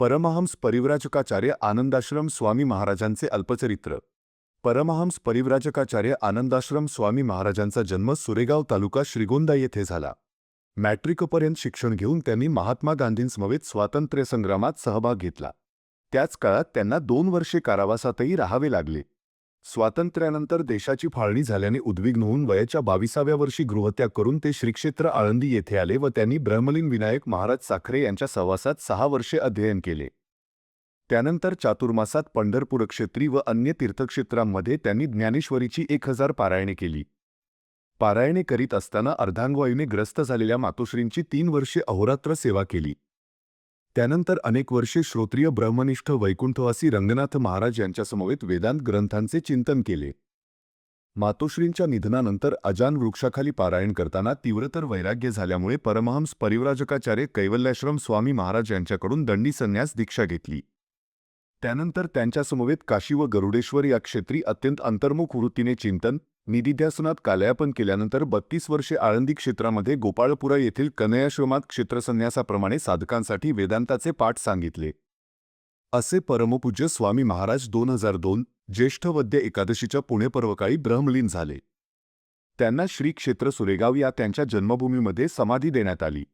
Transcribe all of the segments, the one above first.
परमहंस परिव्राजकाचार्य आनंदाश्रम स्वामी महाराजांचे अल्पचरित्र. परमहंस परिव्राजकाचार्य आनंदाश्रम स्वामी महाराजांचा जन्म सुरेगाव तालुका श्रीगोंदा येथे झाला. मॅट्रिकपर्यंत शिक्षण घेऊन त्यांनी महात्मा गांधींसमवेत स्वातंत्र्य संग्रामात सहभाग घेतला. त्याच काळात त्यांना दोन वर्षे कारावासातही राहावे लागले. स्वातंत्र्यानंतर देशाची फाळणी झाल्याने उद्विग्न होऊन वयाच्या बाविसाव्या वर्षी गृहत्याग करून ते श्रीक्षेत्र आळंदी येथे आले व त्यांनी ब्रह्मलीन विनायक महाराज साखरे यांच्या सहवासात सहा वर्षे अध्ययन केले. त्यानंतर चातुर्मासात पंढरपूर क्षेत्री व अन्य तीर्थक्षेत्रांमध्ये त्यांनी ज्ञानेश्वरीची एक हजार पारायणे केली. पारायणे करीत असताना अर्धांगवायूने ग्रस्त झालेल्या मातोश्रींची तीन वर्षे अहोरात्र सेवा केली. त्यानंतर अनेक वर्षे श्रोत्रिय ब्रह्मनिष्ठ वैकुंठवासी रंगनाथ महाराज यांच्यासमवेत वेदांत ग्रंथांचे चिंतन केले. मातोश्रींच्या निधनानंतर अजान वृक्षाखाली पारायण करताना तीव्रतर वैराग्य झाल्यामुळे परमहंस परिव्राजकाचार्य कैवल्याश्रम स्वामी महाराज यांच्याकडून दंडी संन्यास दीक्षा घेतली. त्यानंतर त्यांच्यासमवेत काशी व गरुडेश्वर या क्षेत्री अत्यंत अंतर्मुख वृत्तीने चिंतन निधीध्यासनात कालयापन केल्यानंतर बत्तीस वर्षे आळंदी क्षेत्रामध्ये गोपाळपुरा येथील कनयाश्रमात क्षेत्रसन्यासाप्रमाणे साधकांसाठी वेदांताचे पाठ सांगितले. असे परमपूज्य स्वामी महाराज दोन हजार दोन ज्येष्ठ वद्य एकादशीच्या पुणेपर्वकाळी ब्रह्मलीन झाले. त्यांना श्री क्षेत्र सुरेगाव या त्यांच्या जन्मभूमीमध्ये समाधी देण्यात आली.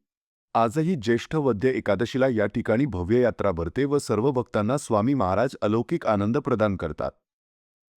आजही ज्येष्ठ वद्य एकादशीला या ठिकाणी भव्य यात्रा भरते व सर्व भक्तांना स्वामी महाराज अलौकिक आनंद प्रदान करतात.